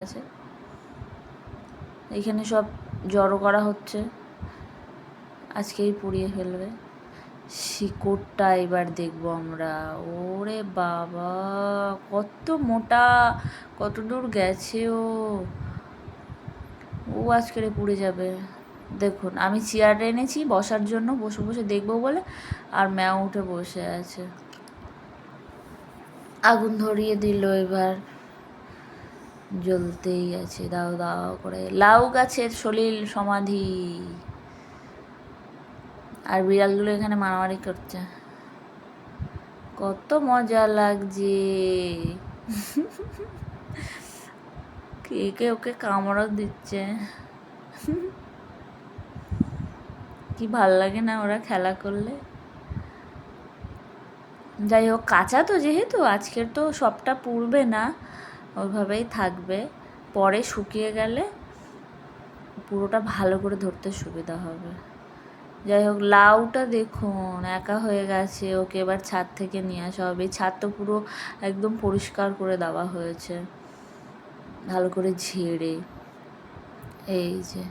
আছে। এইখানে সব জড়ো করা হচ্ছে। আজকেই পুড়িয়ে ফেলবে। শিকড়টা এবার দেখব আমরা। ওরে বাবা, কত মোটা, কত দূর গেছে ও। ও আজকের পুড়ে যাবে। দেখুন, আমি চেয়ার এনেছি, বসার জন্য বসে বসে দেখব বলে, আর ম্যাও উঠে বসে আছে। আগুন ধরিয়ে দিল এবার। জ্বলতেই আছে, দাও দাও করে। লাউ গাছের সলিল সমাধি। আর বিড়ালগুলো এখানে মারামারি করছে। কত মজা লাগছে। কে কে ওকে কামড়ও দিচ্ছে। কি ভালো লাগে না ওরা খেলা করলে। যাই হোক, কাঁচা তো যেহেতু, আজকের তো সবটা পুড়বে না। ওইভাবেই থাকবে। পরে শুকিয়ে গেলে পুরোটা ভালো করে ধরতে সুবিধা হবে। যাই হোক, লাউটা দেখুন, একা হয়ে গেছে, ওকে এবার ছাদ থেকে নিয়ে আসা হবে। ছাদ তো পুরো একদম পরিষ্কার করে দেওয়া হয়েছে। ভালো করে ঝেড়ে, এই যে।